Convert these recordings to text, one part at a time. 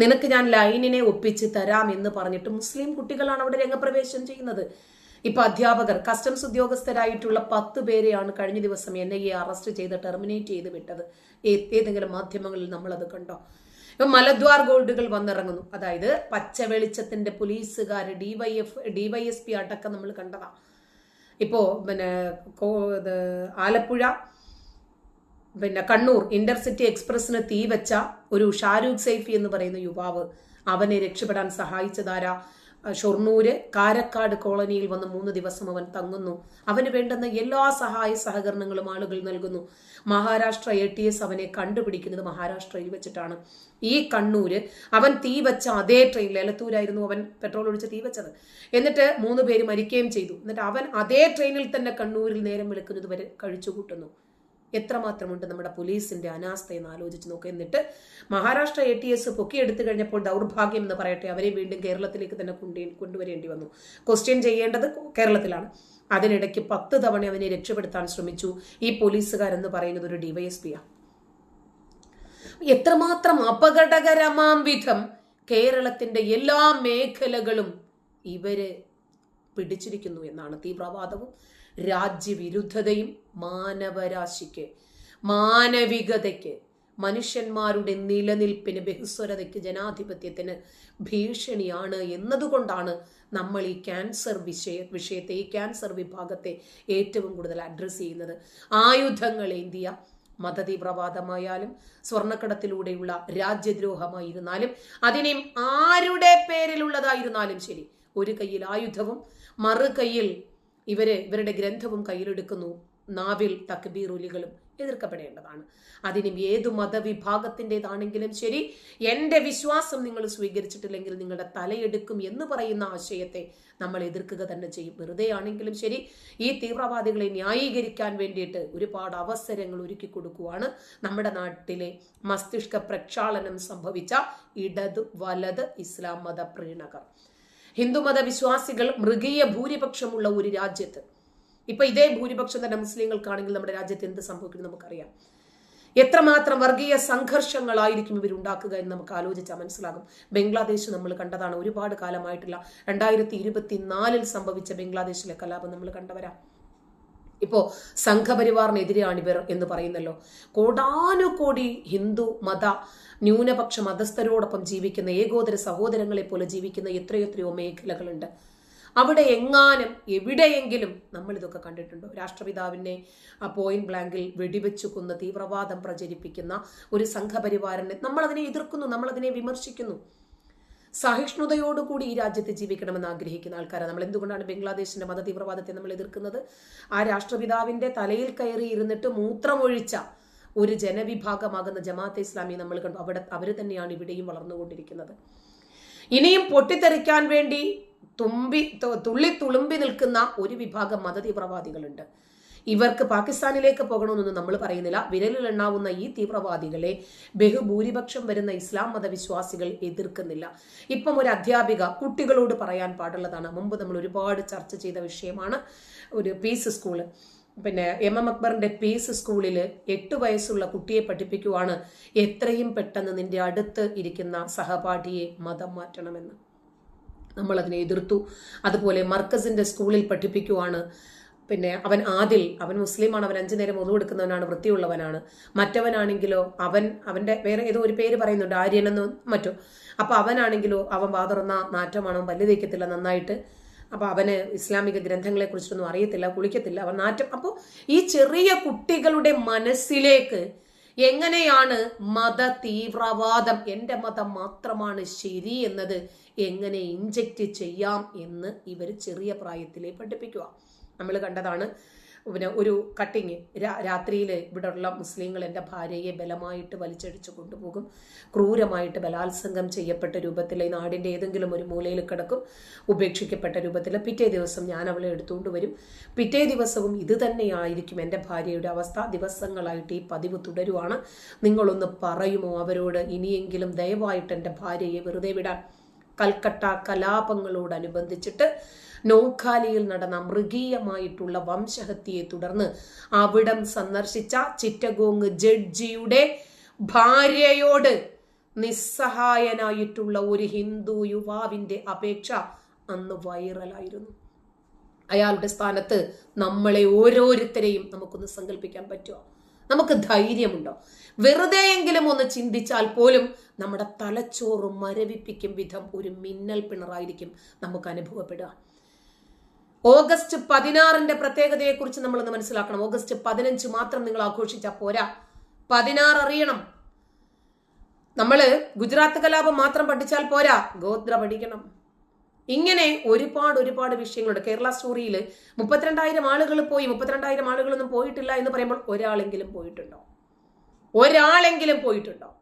നിനക്ക് ഞാൻ ലൈനിനെ ഒപ്പിച്ച് തരാം എന്ന് പറഞ്ഞിട്ട് മുസ്ലിം കുട്ടികളാണ് അവിടെ രംഗപ്രവേശം ചെയ്യുന്നത്. ഇപ്പൊ അധ്യാപകർ കസ്റ്റംസ് ഉദ്യോഗസ്ഥരായിട്ടുള്ള പത്ത് പേരെയാണ് കഴിഞ്ഞ ദിവസം എൻ ഐ എ അറസ്റ്റ് ചെയ്ത് ടെർമിനേറ്റ് ചെയ്ത് വിട്ടത്. ഏതെങ്കിലും മാധ്യമങ്ങളിൽ നമ്മൾ അത് കണ്ടോ? ഇപ്പൊ മലദ്വാർ ഗോൾഡുകൾ വന്നിറങ്ങുന്നു. അതായത് പച്ച വെളിച്ചത്തിന്റെ പോലീസുകാർ ഡിവൈഎഫ് ഡിവൈഎസ്പി അടക്കം നമ്മൾ കണ്ടതാ. ഇപ്പോ പിന്നെ ആലപ്പുഴ പിന്നെ കണ്ണൂർ ഇന്റർസിറ്റി എക്സ്പ്രസിന് തീ വെച്ച ഒരു ഷാരൂഖ് സൈഫി എന്ന് പറയുന്ന യുവാവ് അവനെ രക്ഷപ്പെടാൻ സഹായിച്ചതാരാ? ഷൊർണൂര് കാരക്കാട് കോളനിയിൽ വന്ന് മൂന്ന് ദിവസം അവൻ തങ്ങുന്നു. അവന് വേണ്ടുന്ന എല്ലാ സഹായ സഹകരണങ്ങളും ആളുകൾ നൽകുന്നു. മഹാരാഷ്ട്ര എ ടി എസ് അവനെ കണ്ടുപിടിക്കുന്നത് മഹാരാഷ്ട്രയിൽ വെച്ചിട്ടാണ്. ഈ കണ്ണൂര് അവൻ തീ വെച്ച അതേ ട്രെയിനിൽ എലത്തൂരായിരുന്നു അവൻ പെട്രോൾ ഒഴിച്ച് തീ വെച്ചത്. എന്നിട്ട് മൂന്ന് പേര് മരിക്കുകയും ചെയ്തു. എന്നിട്ട് അവൻ അതേ ട്രെയിനിൽ തന്നെ കണ്ണൂരിൽ നേരം വിളിക്കുന്നത് വരെ കഴിച്ചു കൂട്ടുന്നു എത്രമാത്രമുണ്ട് നമ്മുടെ പോലീസിന്റെ അനാസ്ഥ എന്ന് ആലോചിച്ച് നോക്കുക എന്നിട്ട് മഹാരാഷ്ട്ര എ ടി എസ് പൊക്കിയെടുത്തു കഴിഞ്ഞപ്പോൾ ദൗർഭാഗ്യം എന്ന് പറയട്ടെ അവരെ വീണ്ടും കേരളത്തിലേക്ക് തന്നെ കൊണ്ടേ കൊണ്ടുവരേണ്ടി വന്നു. ക്വസ്റ്റ്യൻ ചെയ്യേണ്ടത് കേരളത്തിലാണ്. അതിനിടയ്ക്ക് പത്ത് തവണ അവനെ രക്ഷപ്പെടുത്താൻ ശ്രമിച്ചു. ഈ പോലീസുകാരെന്ന് പറയുന്നത് ഒരു ഡിവൈഎസ്പിയാണ് എത്രമാത്രം അപകടകരമാം വിധം കേരളത്തിന്റെ എല്ലാ മേഖലകളും ഇവർ പിടിച്ചിരിക്കുന്നു എന്നാണ് തീവ്രവാദവും രാജ്യവിരുദ്ധതയും മാനവരാശിക്ക് മാനവികതയ്ക്ക് മനുഷ്യന്മാരുടെ നിലനിൽപ്പിന് ബഹുസ്വരതയ്ക്ക് ജനാധിപത്യത്തിന് ഭീഷണിയാണ് എന്നതുകൊണ്ടാണ് നമ്മൾ ഈ ക്യാൻസർ വിഷയ വിഷയത്തെ ഈ ക്യാൻസർ വിഭാഗത്തെ ഏറ്റവും കൂടുതൽ അഡ്രസ്സ് ചെയ്യുന്നത്. ആയുധങ്ങൾ ഇന്ത്യ മതതീവ്രവാദമായാലും സ്വർണക്കടത്തിലൂടെയുള്ള രാജ്യദ്രോഹമായിരുന്നാലും അതിനെയും ആരുടെ പേരിലുള്ളതായിരുന്നാലും ശരി ഒരു കയ്യിൽ ആയുധവും മറു കയ്യിൽ ഇവർ ഇവരുടെ ഗ്രന്ഥവും കയ്യിലെടുക്കുന്നു. നാവിൽ തക്ബീറുലികളും എതിർക്കപ്പെടേണ്ടതാണ്. അതിനും ഏതു മതവിഭാഗത്തിന്റെതാണെങ്കിലും ശരി എന്റെ വിശ്വാസം നിങ്ങൾ സ്വീകരിച്ചിട്ടില്ലെങ്കിൽ നിങ്ങളുടെ തലയെടുക്കും എന്ന് പറയുന്ന ആശയത്തെ നമ്മൾ എതിർക്കുക തന്നെ ചെയ്യും. വെറുതെ ആണെങ്കിലും ശരി ഈ തീവ്രവാദികളെ ന്യായീകരിക്കാൻ വേണ്ടിയിട്ട് ഒരുപാട് അവസരങ്ങൾ ഒരുക്കി കൊടുക്കുവാണ് നമ്മുടെ നാട്ടിലെ മസ്തിഷ്ക പ്രക്ഷാളനം സംഭവിച്ച ഇടത് വലത് ഇസ്ലാം മത പ്രീണകർ. ഹിന്ദുമത വിശ്വാസികൾ മൃഗീയ ഭൂരിപക്ഷമുള്ള ഒരു രാജ്യത്ത്. ഇപ്പൊ ഇതേ ഭൂരിപക്ഷം തന്നെ മുസ്ലിങ്ങൾക്കാണെങ്കിൽ നമ്മുടെ രാജ്യത്ത് എന്ത് സംഭവിക്കും നമുക്കറിയാം. എത്രമാത്രം വർഗീയ സംഘർഷങ്ങളായിരിക്കും ഇവരുണ്ടാക്കുക എന്ന് നമുക്ക് ആലോചിച്ചാൽ മനസ്സിലാകും. ബംഗ്ലാദേശ് നമ്മൾ കണ്ടതാണ്. ഒരുപാട് കാലമായിട്ടുള്ള രണ്ടായിരത്തി ഇരുപത്തിനാലിൽ സംഭവിച്ച ബംഗ്ലാദേശിലെ കലാപം നമ്മൾ കണ്ടവരാ. ഇപ്പോ സംഘപരിവാറിനെതിരെയാണ് ഇവർ എന്ന് പറയുന്നല്ലോ. കോടാനുകോടി ഹിന്ദു മത ന്യൂനപക്ഷ മതസ്ഥരോടൊപ്പം ജീവിക്കുന്ന ഏകോദര സഹോദരങ്ങളെ പോലെ ജീവിക്കുന്ന എത്രയെത്രയോ മേഖലകളുണ്ട്. അവിടെ എങ്ങാനും എവിടെയെങ്കിലും നമ്മൾ ഇതൊക്കെ കണ്ടിട്ടുണ്ടോ? രാഷ്ട്രപിതാവിനെ പോയിന്റ് ബ്ലാങ്കിൽ വെടിവെച്ചു കൊന്ന് തീവ്രവാദം പ്രചരിപ്പിക്കുന്ന ഒരു സംഘപരിവാരനെ നമ്മളതിനെ എതിർക്കുന്നു നമ്മളതിനെ വിമർശിക്കുന്നു. സഹിഷ്ണുതയോടുകൂടി ഈ രാജ്യത്ത് ജീവിക്കണമെന്ന് ആഗ്രഹിക്കുന്ന ആൾക്കാരാണ് നമ്മൾ എന്തുകൊണ്ടാണ് ബംഗ്ലാദേശിന്റെ മത തീവ്രവാദത്തെ നമ്മൾ എതിർക്കുന്നത്? ആ രാഷ്ട്രപിതാവിന്റെ തലയിൽ കയറി ഇരുന്നിട്ട് മൂത്രമൊഴിച്ച ഒരു ജനവിഭാഗമാകുന്ന ജമാഅത്തെ ഇസ്ലാമി നമ്മൾ കണ്ടു. അവിടെ അവർ തന്നെയാണ് ഇവിടെയും വളർന്നുകൊണ്ടിരിക്കുന്നത്. ഇനിയും പൊട്ടിത്തെറിക്കാൻ വേണ്ടി തുമ്പി തുള്ളി തുളുമ്പി നിൽക്കുന്ന ഒരു വിഭാഗം മതതീവ്രവാദികളുണ്ട്. ഇവർക്ക് പാകിസ്ഥാനിലേക്ക് പോകണമെന്നൊന്നും നമ്മൾ പറയുന്നില്ല. വിരലിൽ എണ്ണാവുന്ന ഈ തീവ്രവാദികളെ ബഹുഭൂരിപക്ഷം വരുന്ന ഇസ്ലാം മതവിശ്വാസികൾ എതിർക്കുന്നില്ല. ഇപ്പം ഒരു അധ്യാപിക കുട്ടികളോട് പറയാൻ പാടുള്ളതാണ്. മുമ്പ് നമ്മൾ ഒരുപാട് ചർച്ച ചെയ്ത വിഷയമാണ് ഒരു പീസ് സ്കൂൾ പിന്നെ എം എം അക്ബറിന്റെ പീസ് സ്കൂളിൽ എട്ട് വയസ്സുള്ള കുട്ടിയെ പഠിപ്പിക്കുവാണ് എത്രയും പെട്ടെന്ന് നിന്റെ അടുത്ത് ഇരിക്കുന്ന സഹപാഠിയെ മതം മാറ്റണമെന്ന്. നമ്മൾ അതിനെ എതിർത്തു. അതുപോലെ മർക്കസിന്റെ സ്കൂളിൽ പഠിപ്പിക്കുവാണ് പിന്നെ അവൻ ആദിൽ അവൻ മുസ്ലിമാണ് അവൻ അഞ്ചു നേരം ഒതു കൊടുക്കുന്നവനാണ് വൃത്തിയുള്ളവനാണ്. മറ്റവനാണെങ്കിലോ അവൻ അവന്റെ വേറെ ഏതോ ഒരു പേര് പറയുന്നുണ്ട് ആര്യനെന്ന് മറ്റോ. അപ്പോൾ അവനാണെങ്കിലോ അവൻ വാതുറന്ന നാറ്റമാണ്? അവൻ തേക്കത്തില്ല നന്നായിട്ട്. അപ്പോൾ അവന് ഇസ്ലാമിക ഗ്രന്ഥങ്ങളെക്കുറിച്ചൊന്നും അറിയത്തില്ല കുളിക്കത്തില്ല. അവൻ നാറ്റം അപ്പോൾ ഈ ചെറിയ കുട്ടികളുടെ മനസ്സിലേക്ക് എങ്ങനെയാണ് മത തീവ്രവാദം എന്റെ മതം മാത്രമാണ് ശരി എന്നത് എങ്ങനെ ഇഞ്ചക്റ്റ് ചെയ്യാം എന്ന് ഇവർ ചെറിയ പ്രായത്തിലേ പഠിപ്പിക്കുക നമ്മൾ കണ്ടതാണ് പിന്നെ ഒരു കട്ടിങ് രാത്രിയിൽ ഇവിടെയുള്ള മുസ്ലിങ്ങൾ എന്റെ ഭാര്യയെ ബലമായിട്ട് വലിച്ചടിച്ച് കൊണ്ടുപോകും. ക്രൂരമായിട്ട് ബലാത്സംഗം ചെയ്യപ്പെട്ട രൂപത്തിൽ ഈ നാടിന്റെ ഏതെങ്കിലും ഒരു മൂലയിൽ കിടക്കും ഉപേക്ഷിക്കപ്പെട്ട രൂപത്തിൽ. പിറ്റേ ദിവസം ഞാൻ അവളെ എടുത്തുകൊണ്ട് വരും. പിറ്റേ ദിവസവും ഇത് തന്നെയായിരിക്കും എന്റെ ഭാര്യയുടെ അവസ്ഥ. ദിവസങ്ങളായിട്ട് ഈ പതിവ് തുടരുവാണ്. നിങ്ങളൊന്ന് പറയുമോ അവരോട്? ഇനിയെങ്കിലും ദയവായിട്ട് എന്റെ ഭാര്യയെ വെറുതെ വിടാൻ. കൽക്കട്ട കലാപങ്ങളോടനുബന്ധിച്ചിട്ട് നോഖാലിയിൽ നടന്ന മൃഗീയമായിട്ടുള്ള വംശഹത്യയെ തുടർന്ന് അവിടം സന്ദർശിച്ച ചിറ്റഗോങ് ജഡ്ജിയുടെ ഭാര്യയോട് നിസ്സഹായനായിട്ടുള്ള ഒരു ഹിന്ദു യുവാവിന്റെ അപേക്ഷ അന്ന് വൈറലായിരുന്നു. അയാളുടെ സ്ഥാനത്ത് നമ്മളെ ഓരോരുത്തരെയും നമുക്കൊന്ന് സങ്കല്പിക്കാൻ പറ്റുമോ നമുക്ക് ധൈര്യമുണ്ടോ? വെറുതെയെങ്കിലും ഒന്ന് ചിന്തിച്ചാൽ പോലും നമ്മുടെ തലച്ചോറ് മരവിപ്പിക്കും വിധം ഒരു മിന്നൽ പിണറായിരിക്കും നമുക്ക് അനുഭവപ്പെടുക. ഓഗസ്റ്റ് പതിനാറിന്റെ പ്രത്യേകതയെക്കുറിച്ച് നമ്മളൊന്ന് മനസ്സിലാക്കണം. ഓഗസ്റ്റ് പതിനഞ്ച് മാത്രം നിങ്ങൾ ആഘോഷിച്ചാൽ പോരാ. പതിനാറ് അറിയണം. നമ്മൾ ഗുജറാത്ത് കലാപം മാത്രം പഠിച്ചാൽ പോരാ. ഗോത്ര പഠിക്കണം. ഇങ്ങനെ ഒരുപാട് ഒരുപാട് വിഷയങ്ങളുണ്ട്. കേരള സ്റ്റോറിയിൽ മുപ്പത്തിരണ്ടായിരം ആളുകൾ പോയി. മുപ്പത്തിരണ്ടായിരം ആളുകളൊന്നും പോയിട്ടില്ല എന്ന് പറയുമ്പോൾ ഒരാളെങ്കിലും പോയിട്ടുണ്ടോ? ഒരാളെങ്കിലും പോയിട്ടുണ്ടോ?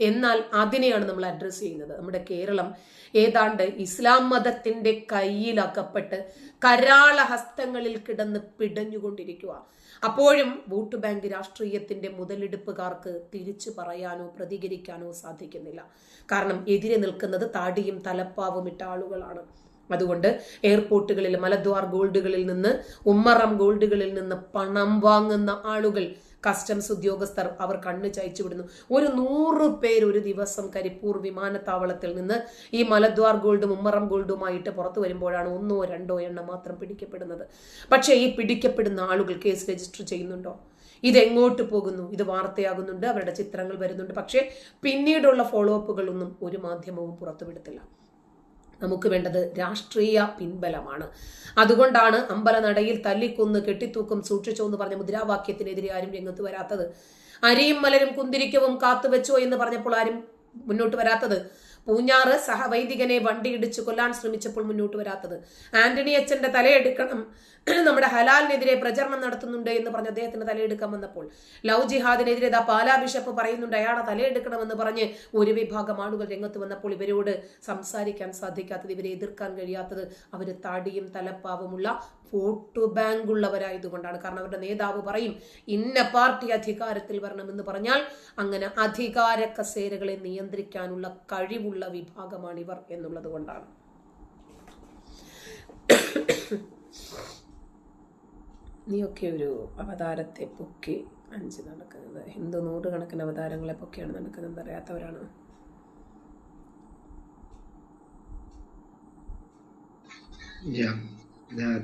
എന്നാൽ അതിനെയാണ് നമ്മൾ അഡ്രസ്സ് ചെയ്യുന്നത്. നമ്മുടെ കേരളം ഏതാണ്ട് ഇസ്ലാം മതത്തിന്റെ കയ്യിലകപ്പെട്ട് കരാള ഹസ്തങ്ങളിൽ കിടന്ന് പിടഞ്ഞുകൊണ്ടിരിക്കുക അപ്പോഴും വോട്ട് ബാങ്ക് രാഷ്ട്രീയത്തിന്റെ മുതലെടുപ്പുകാർക്ക് തിരിച്ചു പറയാനോ പ്രതികരിക്കാനോ സാധിക്കുന്നില്ല. കാരണം എതിരെ നിൽക്കുന്നത് താടിയും തലപ്പാവും ഇട്ട ആളുകളാണ്. അതുകൊണ്ട് എയർപോർട്ടുകളിൽ മലദ്വാർ ഗോൾഡുകളിൽ നിന്ന് ഉമ്മറം ഗോൾഡുകളിൽ നിന്ന് പണം വാങ്ങുന്ന ആളുകൾ കസ്റ്റംസ് ഉദ്യോഗസ്ഥർ അവർ കണ്ണ് ചയച്ചു വിടുന്നു. ഒരു നൂറ് പേര് ഒരു ദിവസം കരിപ്പൂർ വിമാനത്താവളത്തിൽ നിന്ന് ഈ മലദ്വാർ ഗോൾഡും ഉമ്മറം ഗോൾഡുമായിട്ട് പുറത്തു വരുമ്പോഴാണ് ഒന്നോ രണ്ടോ എണ്ണം മാത്രം പിടിക്കപ്പെടുന്നത്. പക്ഷേ ഈ പിടിക്കപ്പെടുന്ന ആളുകൾ കേസ് രജിസ്റ്റർ ചെയ്യുന്നുണ്ടോ? ഇതെങ്ങോട്ട് പോകുന്നു? ഇത് വാർത്തയാകുന്നുണ്ട് അവരുടെ ചിത്രങ്ങൾ വരുന്നുണ്ട്. പക്ഷേ പിന്നീടുള്ള ഫോളോ അപ്പുകളൊന്നും ഒരു മാധ്യമവും പുറത്തുവിടത്തില്ല. നമുക്ക് വേണ്ടത് രാഷ്ട്രീയ പിൻബലമാണ്. അതുകൊണ്ടാണ് അമ്പലനടയിൽ തല്ലിക്കൊന്ന് കെട്ടിത്തൂക്കം സൂക്ഷിച്ചോ എന്ന് പറഞ്ഞ മുദ്രാവാക്യത്തിനെതിരെ ആരും രംഗത്ത് വരാത്തത്. അരിയും മലരും കുന്തിരിക്കവും കാത്തുവെച്ചോ എന്ന് പറഞ്ഞപ്പോൾ ആരും മുന്നോട്ട് വരാത്തത്. പൂഞ്ഞാറ് സഹവൈദികനെ വണ്ടിയിടിച്ച് കൊല്ലാൻ ശ്രമിച്ചപ്പോൾ മുന്നോട്ട് വരാത്തത്. ആന്റണി അച്ഛന്റെ തലയെടുക്കണം. നമ്മുടെ ഹലാലിനെതിരെ പ്രചരണം നടത്തുന്നുണ്ട് എന്ന് പറഞ്ഞ് അദ്ദേഹത്തിന്റെ തലയെടുക്കാൻ വന്നപ്പോൾ. ലവ് ജിഹാദിനെതിരെ ദാ പാലാ ബിഷപ്പ് പറയുന്നുണ്ട് അയാളെ തലയെടുക്കണമെന്ന് പറഞ്ഞ് ഒരു വിഭാഗം ആളുകൾ രംഗത്ത് വന്നപ്പോൾ ഇവരോട് സംസാരിക്കാൻ സാധിക്കാത്തത് ഇവരെ എതിർക്കാൻ കഴിയാത്തത് അവർ താടിയും തലപ്പാവുമുള്ള വോട്ട് ബാങ്ക് ഉള്ളവരായതുകൊണ്ടാണ്. കാരണം അവരുടെ നേതാവ് പറയും ഇന്ന പാർട്ടി അധികാരത്തിൽ വരണമെന്ന് പറഞ്ഞാൽ അങ്ങനെ അധികാര കസേരകളെ നിയന്ത്രിക്കാനുള്ള കഴിവുള്ള വിഭാഗമാണിവർ എന്നുള്ളത് കൊണ്ടാണ്. നീയൊക്കെ ഒരു അവതാരത്തെ പൊക്കി അഞ്ച് നടക്കുന്നത്. ഹിന്ദു നൂറുകണക്കിന് അവതാരങ്ങളെ പൊക്കിയാണ് നടക്കുന്നത് അറിയാത്തവരാണ്.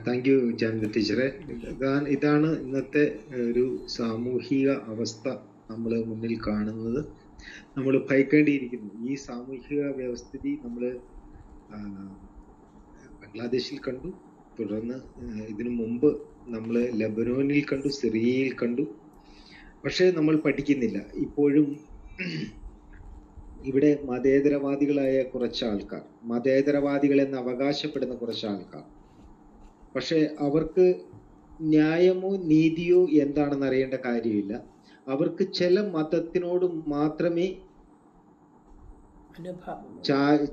താങ്ക് യു ജാൻവി ടീച്ചറെ ഇതാണ് ഇന്നത്തെ ഒരു സാമൂഹിക അവസ്ഥ നമ്മൾ മുന്നിൽ കാണുന്നത്. നമ്മൾ ഭയക്കേണ്ടിയിരിക്കുന്നു. ഈ സാമൂഹിക വ്യവസ്ഥിതി നമ്മൾ ബംഗ്ലാദേശിൽ കണ്ടു. തുടർന്ന് ഇതിനു മുമ്പ് നമ്മൾ ലബനോനിൽ കണ്ടു സിറിയയിൽ കണ്ടു. പക്ഷേ നമ്മൾ പഠിക്കുന്നില്ല. ഇപ്പോഴും ഇവിടെ മതേതരവാദികളായ കുറച്ച് ആൾക്കാർ മതേതരവാദികൾ എന്ന് അവകാശപ്പെടുന്ന കുറച്ച് ആൾക്കാർ പക്ഷെ അവർക്ക് ന്യായമോ നീതിയോ എന്താണെന്ന് അറിയേണ്ട കാര്യമില്ല. അവർക്ക് ചില മതത്തിനോട് മാത്രമേ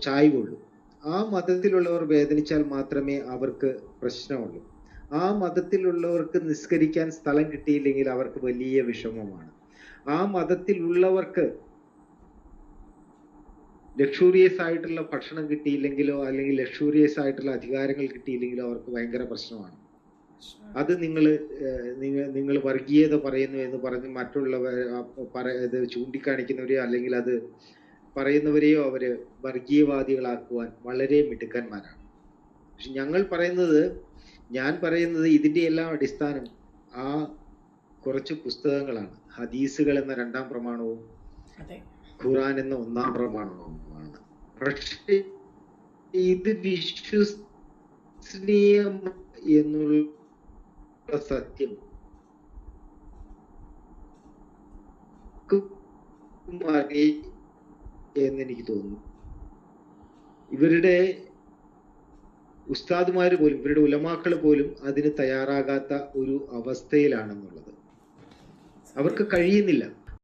ചായ്വുള്ളൂ. ആ മതത്തിലുള്ളവർ വേദനിച്ചാൽ മാത്രമേ അവർക്ക് പ്രശ്നമുള്ളൂ. ആ മതത്തിലുള്ളവർക്ക് നിസ്കരിക്കാൻ സ്ഥലം കിട്ടിയില്ലെങ്കിൽ അവർക്ക് വലിയ വിഷമമാണ്. ആ മതത്തിലുള്ളവർക്ക് ലക്ഷൂറിയസ് ആയിട്ടുള്ള ഭക്ഷണം കിട്ടിയില്ലെങ്കിലോ അല്ലെങ്കിൽ ലക്ഷൂറിയസ് ആയിട്ടുള്ള അധികാരങ്ങൾ കിട്ടിയില്ലെങ്കിലോ അവർക്ക് ഭയങ്കര പ്രശ്നമാണ്. അത് നിങ്ങൾ നിങ്ങൾ നിങ്ങൾ വർഗീയത പറയുന്നു എന്ന് പറഞ്ഞ് മറ്റുള്ളവർ ഇത് ചൂണ്ടിക്കാണിക്കുന്നവരെയോ അല്ലെങ്കിൽ അത് പറയുന്നവരെയോ അവർ വർഗീയവാദികളാക്കുവാൻ വളരെ മിടുക്കന്മാരാണ്. പക്ഷെ ഞങ്ങൾ പറയുന്നത് ഞാൻ പറയുന്നത് ഇതിന്റെ എല്ലാം അടിസ്ഥാനം ആ കുറച്ച് പുസ്തകങ്ങളാണ്. ഹദീസുകൾ എന്ന രണ്ടാം പ്രമാണവും ഖുറാൻ എന്ന ഒന്നാം പ്രമാണവുമാണ്. പക്ഷേ ഇത് വിശ്വസനീയം എന്നുള്ള സത്യം. എന്നെനിക്ക് തോന്നുന്നു. ഇവരുടെ ഉസ്താദുമാർ പോലും ഇവരുടെ ഉലമാക്കൾ പോലും അതിന് തയ്യാറാകാത്ത ഒരു അവസ്ഥയിലാണെന്നുള്ളത്. അവർക്ക് കഴിയുന്നില്ല.